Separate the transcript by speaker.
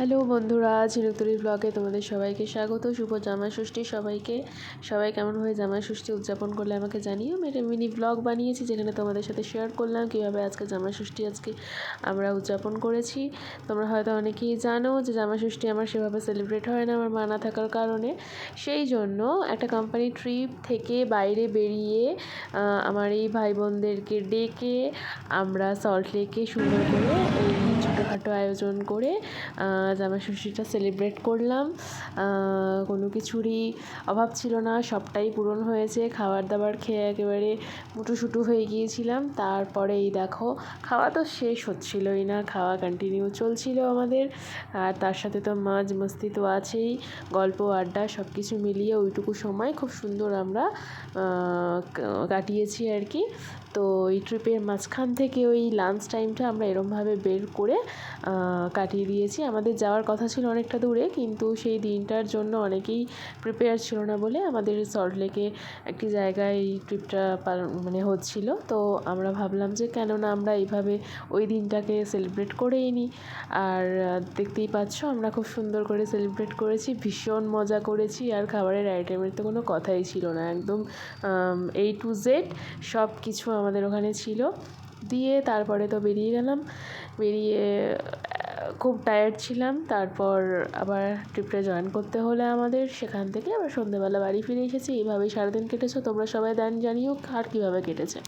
Speaker 1: Hello বন্ধুরা ঝিনুকতুলি ব্লগে তোমাদের সবাইকে স্বাগত। শুভ জামাই ষষ্ঠী সবাইকে। সবাই কেমন হয়ে জামাই ষষ্ঠী উদযাপন করলে আমাকে জানিও। আমি একটা মিনি ব্লগ বানিয়েছি যেখানে তোমাদের সাথে শেয়ার করলাম কীভাবে আজকে জামাই ষষ্ঠী আজকে আমরা উদযাপন করেছি। তোমরা হয়তো অনেকেই জানো যে জামাই ষষ্ঠী আমার সেভাবে সেলিব্রেট হয় না, আমার মা না থাকার কারণে। সেই জন্য একটা কোম্পানি ট্রিপ থেকে বাইরে বেরিয়ে আমার এই ভাই বোনদেরকে ডেকে আমরা সল্ট লেকে সুন্দর করে এই আয়োজন করে জামাই ষষ্ঠীটা সেলিব্রেট করলাম। কোনো কিছুরই অভাব ছিল না, সবটাই পূরণ হয়েছে। খাবার দাবার খেয়ে একেবারে মুটুসুটু হয়ে গিয়েছিলাম। তারপরে এই দেখো, খাওয়া তো শেষ হচ্ছিলই না, খাওয়া কন্টিনিউ চলছিল আমাদের। আর তার সাথে তো মাঝ মস্তি তো আছেই, গল্প, আড্ডা সব কিছু মিলিয়ে ওইটুকু সময় খুব সুন্দর আমরা কাটিয়েছি আর কি। তো এই ট্রিপের মাঝখান থেকে ওই লাঞ্চ টাইমটা আমরা এরমভাবে বের করে কাটিয়ে দিয়েছি। আমাদের যাওয়ার কথা ছিল অনেকটা দূরে, কিন্তু সেই দিনটার জন্য অনেকেই প্রিপেয়ার ছিল না বলে আমাদের সল্টলেকে একটি জায়গায় এই ট্রিপটা মানে হচ্ছিল। তো আমরা ভাবলাম যে কেননা আমরা এইভাবে ওই দিনটাকে সেলিব্রেট করেই নিই আর দেখতেই পাচ্ছ, আমরা খুব সুন্দর করে সেলিব্রেট করেছি, ভীষণ মজা করেছি, আর খাবারের আইটেমের তো কোনো কথাই ছিল না। একদম এই টু জেড সব কিছু আমাদের ওখানে ছিল। দিয়ে তারপরে তো বেরিয়ে গেলাম। বেরিয়ে খুব টায়ার্ড ছিলাম। তারপর আবার ট্রিপটা জয়েন করতে হলে আমাদের। সেখান থেকে আবার সন্ধ্যেবেলা বাড়ি ফিরে এসেছি। এইভাবেই সারাদিন কেটেছে। তোমরা সবাই দেন জানিও আর কীভাবে কেটেছে।